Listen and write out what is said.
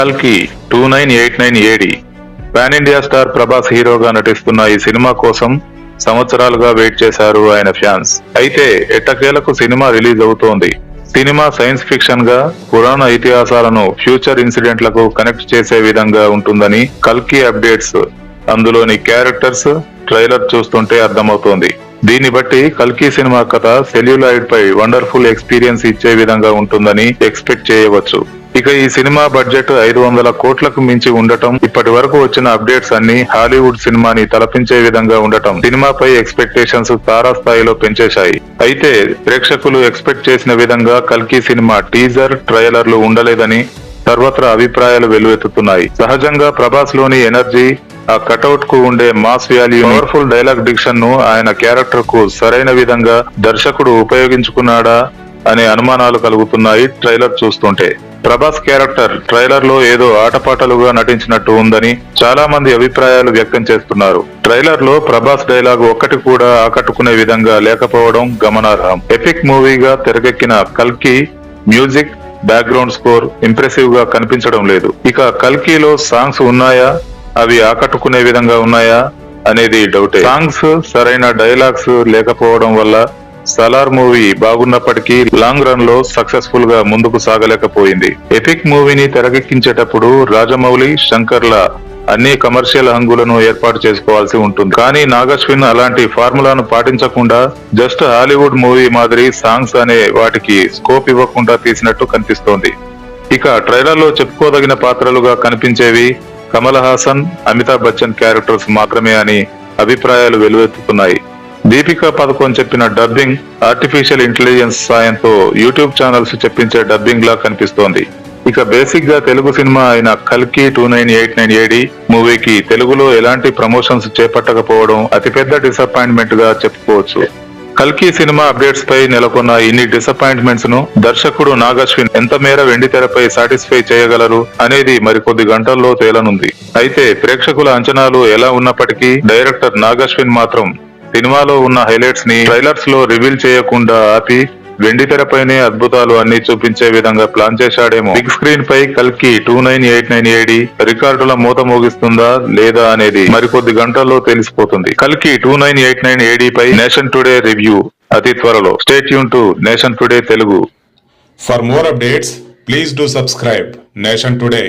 కల్కి two nine eight nine AD pan India star Prabhas హీరోగా నటిస్తున్న ఈ సినిమా కోసం సంవత్సరాలుగా వెయిట్ చేశారు ఆయన ఫ్యాన్స్. అయితే ఎట్టకేలకు సినిమా రిలీజ్ అవుతోంది. సినిమా సైన్స్ ఫిక్షన్గా పురాణ ఇతిహాసాలను ఫ్యూచర్ ఇన్సిడెంట్లకు కనెక్ట్ చేసే విధంగా ఉంటుందని కల్కి అప్డేట్స్. అందులోని క్యారెక్టర్స్ ట్రైలర్ చూస్తుంటే అర్థమవుతోంది. దీన్ని బట్టి కల్కి సినిమా కథ సెల్యులాయిడ్ పై వండర్ఫుల్ ఎక్స్పీరియన్స్ ఇచ్చే విధంగా ఉంటుందని ఎక్స్పెక్ట్ చేయవచ్చు. ఇక ఈ సినిమా బడ్జెట్ ఐదు వందల కోట్లకు మించి ఉండటం ఇప్పటి వరకు వచ్చిన అప్డేట్స్ అన్ని హాలీవుడ్ సినిమాని తలపించే విధంగా ఉండటం సినిమాపై ఎక్స్పెక్టేషన్స్ తారాస్థాయిలో పెంచేశాయి. అయితే ప్రేక్షకులు ఎక్స్పెక్ట్ చేసిన విధంగా కల్కి సినిమా టీజర్ ట్రైలర్లు ఉండలేదని సర్వత్రా అభిప్రాయాలు వెలువెత్తుతున్నాయి సహజంగా ప్రభాస్లోని ఎనర్జీ ఆ కటౌట్కు ఉండే మాస్ వాల్యూ పవర్ఫుల్ డైలాగ్ డిక్షన్ను ఆయన క్యారెక్టర్కు సరైన విధంగా దర్శకుడు ఉపయోగించుకున్నాడా అనే అనుమానాలు కలుగుతున్నాయి ట్రైలర్ చూస్తుంటే. ప్రభాస్ క్యారెక్టర్ ట్రైలర్లో ఏదో ఆటపాటలుగా నటించినట్టు ఉందని చాలా మంది అభిప్రాయాలు వ్యక్తం చేస్తున్నారు. ట్రైలర్లో ప్రభాస్ డైలాగ్ ఒక్కటి కూడా ఆకట్టుకునే విధంగా లేకపోవడం గమనార్హం. ఎపిక్ మూవీగా తెరకెక్కిన కల్కి మ్యూజిక్ బ్యాక్గ్రౌండ్ స్కోర్ ఇంప్రెసివ్గా కనిపించడం లేదు. ఇక కల్కీలో సాంగ్స్ ఉన్నాయా? అవి ఆకట్టుకునే విధంగా ఉన్నాయా? అనేది డౌటే. సాంగ్స్ సరైన డైలాగ్స్ లేకపోవడం వల్ల సలార్ మూవీ బాగున్నప్పటికీ లాంగ్ రన్లో సక్సెస్ఫుల్గా ముందుకు సాగలేకపోయింది. ఎపిక్ మూవీని తెరకెక్కించేటప్పుడు రాజమౌళి శంకర్ల అన్ని కమర్షియల్ హంగులను ఏర్పాటు చేసుకోవాల్సి ఉంటుంది. కానీ నాగశ్విన్ అలాంటి ఫార్ములాను పాటించకుండా జస్ట్ హాలీవుడ్ మూవీ మాదిరి సాంగ్స్ అనే వాటికి స్కోప్ ఇవ్వకుండా తీసినట్టు కనిపిస్తోంది. ఇక ట్రైలర్లో చెప్పుకోదగిన పాత్రలుగా కనిపించేవి కమల్ హాసన్ అమితాబ్ బచ్చన్ క్యారెక్టర్స్ మాత్రమే అని అభిప్రాయాలు వెలువెత్తుతున్నాయి. దీపికా పథకం చెప్పిన డబ్బింగ్ ఆర్టిఫిషియల్ ఇంటెలిజెన్స్ సాయంతో యూట్యూబ్ ఛానల్స్ చెప్పించే డబ్బింగ్ లా కనిపిస్తోంది. ఇక బేసిక్గా తెలుగు సినిమా అయిన కల్కి two nine eight nine AD మూవీకి తెలుగులో ఎలాంటి ప్రమోషన్స్ చేపట్టకపోవడం అతిపెద్ద డిసప్పాయింట్మెంట్గా చెప్పుకోవచ్చు. కల్కి సినిమా అప్డేట్స్ పై నెలకొన్న ఇన్ని డిసప్పాయింట్మెంట్స్ను దర్శకుడు నాగశ్విన్ ఎంత మేర వెండి తెరపై సాటిస్ఫై చేయగలరు అనేది మరికొద్ది గంటల్లో తేలనుంది. అయితే ప్రేక్షకుల అంచనాలు ఎలా ఉన్నప్పటికీ డైరెక్టర్ నాగశ్విన్ మాత్రం సినిమాలో ఉన్న హైలైట్స్ని ట్రైలర్స్లో రివీల్ చేయకుండా ఆపి వెండి తెరపైనే అద్భుతాలు అన్ని చూపించే విధంగా ప్లాన్ చేశాడేమో. బిగ్ స్క్రీన్ పై కల్కి two nine eight nine AD రికార్డుల మూత మోగిస్తుందా లేదా అనేది మరికొద్ది గంటల్లో తెలిసిపోతుంది. కల్కి two nine eight nine AD పై నేషన్ టుడే రివ్యూ అతి త్వరలో. Stay Yoon to nation today Telugu. For more updates please do subscribe nation today